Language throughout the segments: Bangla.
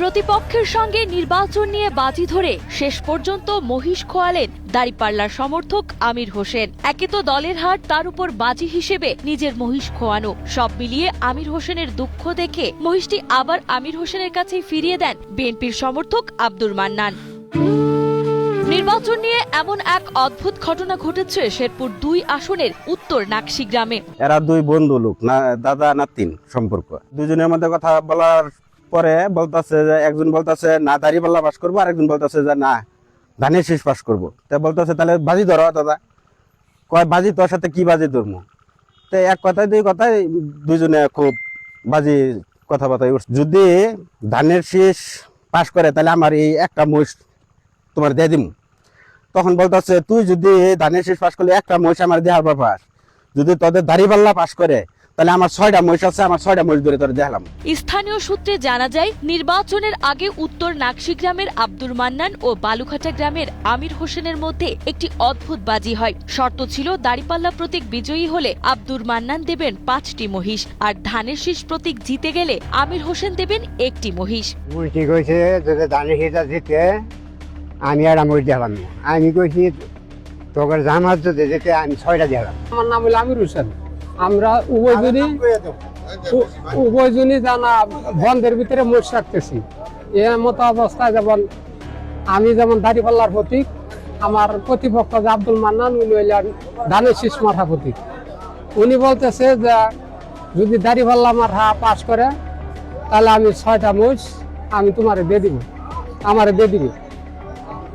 প্রতিপক্ষের সঙ্গে নির্বাচন নিয়ে বাজি ধরে শেষ পর্যন্ত মহিষ খোয়ালেন দাঁড়িপাল্লার সমর্থক আমির হোসেন। একে তো দলের হার, তার উপর বাজি হিসেবে নিজের মহিষ খোয়ানো। সব মিলিয়ে আমির হোসেনের দুঃখ দেখে মহিষটি আবার আমির হোসেনের কাছে ফিরিয়ে দেন বিএনপির সমর্থক আব্দুর মান্নান। নির্বাচন নিয়ে এমন এক অদ্ভুত ঘটনা ঘটেছে শেরপুর দুই আসনের উত্তর নাকশি গ্রামে। এরা দুই বন্ধু লোক, না, দাদা নাতিন সম্পর্ক। দুজনের মধ্যে কথা বলার পরে বলতাছে যে একজন বলতাছে, না, দাড়ি পাল্লা পাস করব আর একজন বলতাছে যে, না, ধানের শীষ পাস করব। তা বলতাছে, তাহলে বাজি ধরো দাদা। কয়, বাজি তোর সাথে কি বাজি ধরবো? তো এক কথায়, দুই কথায় দুজনে খুব বাজি কথাবার্তা। যদি ধানের শীষ পাস করে, তাহলে আমার এই একটা মহিষ তোমার দিয়ে দিম। তখন বলতেছে, তুই যদি ধানের শীষ পাস করলে একটা মহিষ আমার দেহার পাস। যদি তোদের দাড়িপাল্লা পাস করে তাহলে আমার ছয়টা মহিষ আছে আমার ছয়টা মহিষ ধরে দেখালাম। স্থানীয় সূত্রে জানা যায় নির্বাচনের আগে উত্তর নাকশি গ্রামের আব্দুর মান্নান ও বালুঘাটা গ্রামের আমির হোসেনের মধ্যে একটি অদ্ভুত বাজি হয়। শর্ত ছিল দাড়িপাল্লা প্রতীক বিজয়ী হলে আব্দুর মান্নান দেবেন পাঁচটি মহিষ আর ধানের শীষ প্রতীক জিতে গেলে আমির হোসেন দেবেন একটি মহিষ। মুই ঠিক হয়েছে যদি ধানের দিতে আমি আর আমি দিলাম না। আমি কইছি তোকে জামাত যদি যেতে আমি ছয়টা দিলাম আমার নাম হলো আমির হোসেন। আমরা উভয়জনই উভয়জনই জানা বন্ধের ভিতরে মোট রাখতেছি এ মতো অবস্থায় যেমন আমি যেমন দাড়িপাল্লার প্রতীক আমার প্রতিপক্ষ যে আব্দুল মান্নান উনি হইলেন ধানের শীষ মাথা প্রতীক। উনি বলতেছে যে যদি দাড়িপাল্লা মাথা পাশ করে তাহলে আমি ছয়টা মোষ আমি তোমারে দিয়ে দিব আমারে দিয়ে দিবি।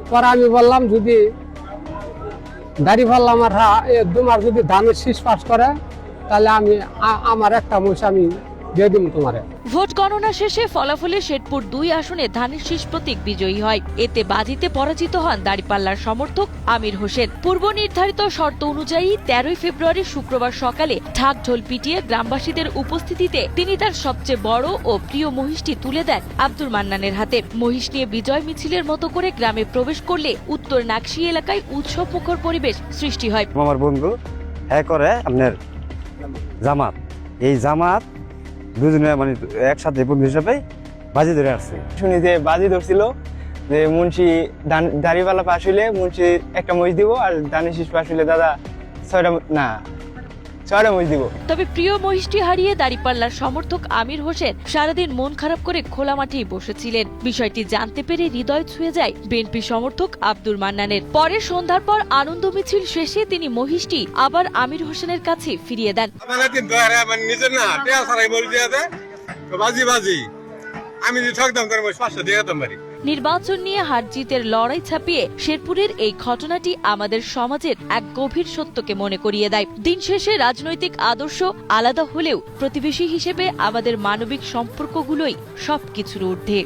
পরে আমি বললাম যদি দাড়ি পাল্লা আমার এ তোমার যদি ধানের শীষ পাশ করে তাহলে আমি আমার একটা মহিষ আমি দিয়ে দিব তোমারে। ভোট গণনা শেষে ফলাফলে শেরপুর দুই আসনে ধানের শীষ প্রতীক বিজয়ী হয়। এতে বাজিতে পরাজিত হন দাড়িপাল্লার সমর্থক আমির হোসেন। পূর্ব নির্ধারিত শর্ত অনুযায়ী তেরোই ফেব্রুয়ারি শুক্রবার সকালে ঢাক ঢোল পিটিয়ে গ্রামবাসীদের উপস্থিতিতে তিনি তার সবচেয়ে বড় ও প্রিয় মহিষটি তুলে দেন আব্দুর মান্নানের হাতে। মহিষ নিয়ে বিজয় মিছিলের মতো করে গ্রামে প্রবেশ করলে উত্তর নাকশি এলাকায় উৎসব মুখর পরিবেশ সৃষ্টি হয়। আমার বন্ধু হ্যাঁ করে আপনার জামাত। এই জামাত দুজনে মানে একসাথে বন্ধু হিসাবে বাজি ধরে আসছে। শুনি যে বাজি ধরছিল, যে মুন্সি দাঁড়িওয়ালা পাশ হইলে মুন্সি একটা মহিষ দিব আর দানি শীষ পাশ হইলে দাদা ছয়টা না ছয়টা মহিষ দিব। তবে প্রিয় মহিষটি হারিয়ে দাঁড়িপাল্লার সমর্থক আমির হোসেন সারাদিন মন খারাপ করে খোলা মাঠেই বসেছিলেন। বিষয়টি জানতে পেরে হৃদয় ছুঁয়ে যায় বিএনপি সমর্থক আব্দুর মান্নানের। পরে সন্ধ্যার পর আনন্দ মিছিল শেষে তিনি মহিষটি আবার আমির হোসেনের কাছে ফিরিয়ে দেন। বাজি বাজি। আমি যদি ঠকদাম করে পাঁচশো দিয়ে দিতাম পারি নির্বাচন নিয়ে হারজিতের লড়াই ছাপিয়ে শেরপুরের এই ঘটনাটি আমাদের সমাজের এক গভীর সত্যকে মনে করিয়ে দেয়। দিন শেষে রাজনৈতিক আদর্শ আলাদা হলেও প্রতিবেশী হিসেবে আমাদের মানবিক সম্পর্কগুলোই সবকিছুর ঊর্ধ্বে।